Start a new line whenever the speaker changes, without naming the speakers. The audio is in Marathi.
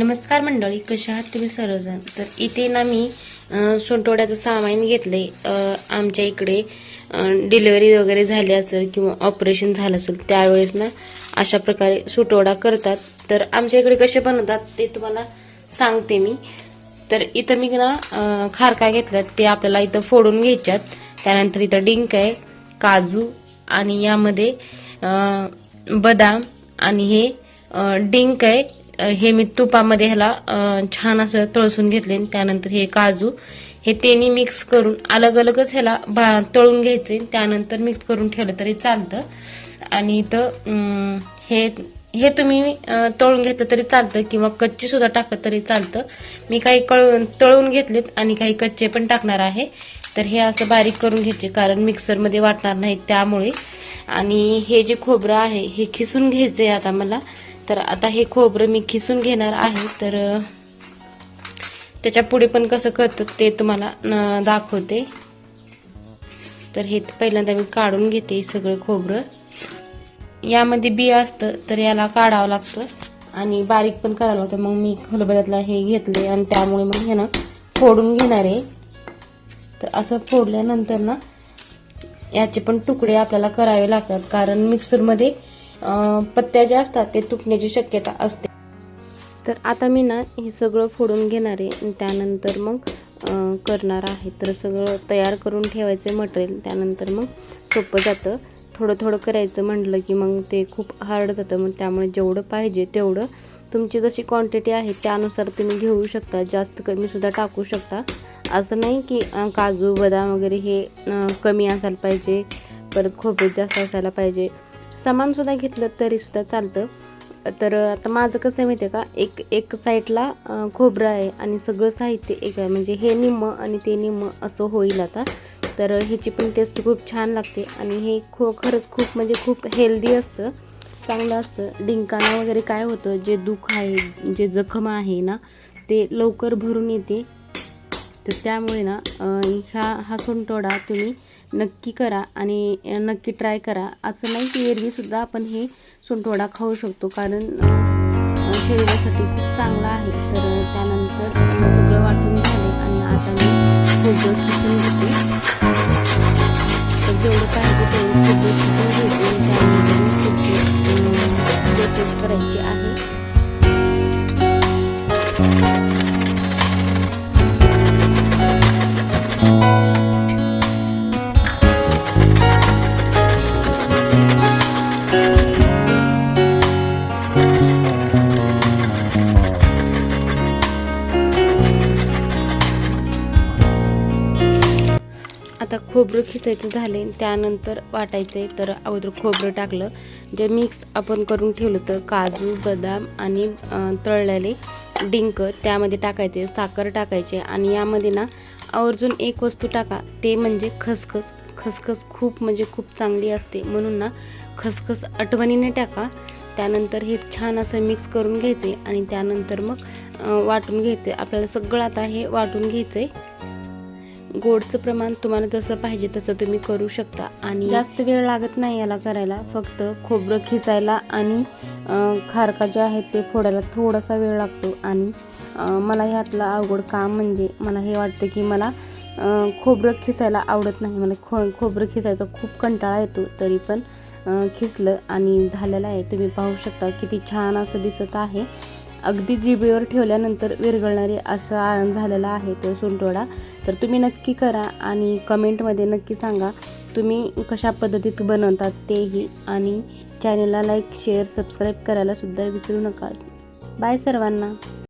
नमस्कार मंडळी कशा आहात तुम्ही सर्वजण? तर इथे ना मी सोनटोड्याचं सामान घेतलंय. आमच्या इकडे डिलिव्हरी वगैरे झाली असेल किंवा ऑपरेशन झालं असेल त्यावेळेस ना अशा प्रकारे सुटवडा करतात. तर आमच्या इकडे कसे बनवतात ते तुम्हाला सांगते मी. तर इथं मी ना खारका घेतल्यात ते आपल्याला इथं फोडून घ्यायच्यात. त्यानंतर इथं डिंक आहे काजू आणि यामध्ये बदाम आणि हे डिंक आहे. हे मी तुपामध्ये ह्याला छान असं तळसून घेतले त्यानंतर हे काजू हे तेनी मिक्स करून अलग अलगच ह्याला भा तळून घ्यायचे. त्यानंतर मिक्स करून ठेवलं तरी चालतं. आणि इथं हे हे तुम्ही तळून घेतलं तरी चालतं किंवा कच्ची सुद्धा टाकलं तरी चालतं. मी काही कळून तळून घेतलेत आणि काही कच्चे पण टाकणार आहे. तर हे असं बारीक करून घ्यायचे कारण मिक्सरमध्ये वाटणार नाही त्यामुळे. आणि हे जे खोबरं आहे हे खिसून घ्यायचं आहे आता मला. तर आता हे खोबरं मी खिसून घेणार आहे तर त्याच्या पुढे पण कसं करतो ते तुम्हाला दाखवते. तर हे पहिल्यांदा मी काढून घेते सगळं खोबरं. यामध्ये बी असतं तर याला काढावं लागतं आणि बारीक पण करावं लागतं. मग मी खलबत्यातला हे घेतले आणि त्यामुळे मग हे ना फोडून घेणार आहे. तर असं फोडल्यानंतर ना याचे पण तुकडे आपल्याला करावे लागतात. कारण मिक्सरमध्ये पत्त्या ज्या असतात ते तुटण्याची शक्यता असते. तर आता मी ना हे सगळं फोडून घेणार आहे त्यानंतर मग करणार आहे. तर सगळं तयार करून ठेवायचं मटेरियल. त्यानंतर मग सोपं जातं. थोडं थोडं करायचं म्हटलं की मग ते खूप हार्ड जातं. मग त्यामुळे जेवढं पाहिजे तेवढं तुमची जशी क्वांटिटी आहे त्यानुसार तुम्ही घेऊ शकता. जास्त कमीसुद्धा टाकू शकता. असं नाही की काजू बदाम वगैरे हे कमी असायला पाहिजे. परत खोबरे जास्त असायला पाहिजे. सामानसुद्धा घेतलं तरीसुद्धा चालतं. तर आता माझं कसं आहे माहिती आहे का? एक एक साईडला खोबरं आहे आणि सगळं साहित्य एक आहे. म्हणजे हे निम्म आणि ते निम्म असं होईल आता. तर ह्याची पण टेस्ट खूप छान लागते आणि हे खो खरंच खूप म्हणजे खूप हेल्दी असतं. चांगलं असतं. डिंकाना वगैरे काय होतं? जे दुःख आहे जे जखम आहे ना ते लवकर भरून येते. तर त्यामुळे ना ह्या हा सोंटोडा तुम्ही नक्की करा आणि नक्की ट्राय करा. असं नाही की एरवीसुद्धा आपण हे सोंटोडा खाऊ शकतो कारण शरीरासाठी खूप चांगला आहे. तर त्यानंतर सगळं वाटून झाले आणि आता मी खोबरं खिसून घेते. तर जेवढं पाहिजे तेवढं खोबरं खिसून घेते त्यानंतर प्रोसेस करायची आहे. आता खोबरं खिचायचं झाले त्यानंतर वाटायचं आहे तर अगोदर खोबरं टाकलं. जे मिक्स आपण करून ठेवलं होतं काजू बदाम आणि तळलेले डिंक त्यामध्ये टाकायचे साखर टाकायचे आणि यामध्ये ना आवर्जून एक वस्तू टाका ते म्हणजे खसखस. खसखस खूप म्हणजे खूप चांगली असते. म्हणून ना खसखस आठवणीने टाका. त्यानंतर हे छान असं मिक्स करून घ्यायचे आणि त्यानंतर मग वाटून घ्यायचे आपल्याला सगळं आता हे वाटून घ्यायचं आहे गोडचं प्रमाण तुम्हाला जसं पाहिजे तसं तुम्ही करू शकता. आणि जास्त वेळ लागत नाही याला करायला. फक्त खोबरं खिसायला आणि खारका जे आहेत ते फोडायला थोडासा वेळ लागतो. आणि मला ह्यातलं अवघड काम म्हणजे मला हे वाटतं की मला खोबरं खिसायला आवडत नाही. मला खो खोबरं खिसायचा खूप कंटाळा येतो तरी पण खिसलं आणि झालेलं आहे. तुम्ही पाहू शकता किती छान असं दिसत आहे. अगदी जिभेवर ठेवल्यानंतर विरघळणारे असा झालेला आहे तो सुंटवडा तर तुम्ही नक्की करा आणि कमेंटमध्ये नक्की सांगा तुम्ही कशा पद्धतीत बनवतात तेही. आणि चॅनलला लाईक शेअर सबस्क्राईब करायला सुद्धा विसरू नका. बाय सर्वांना.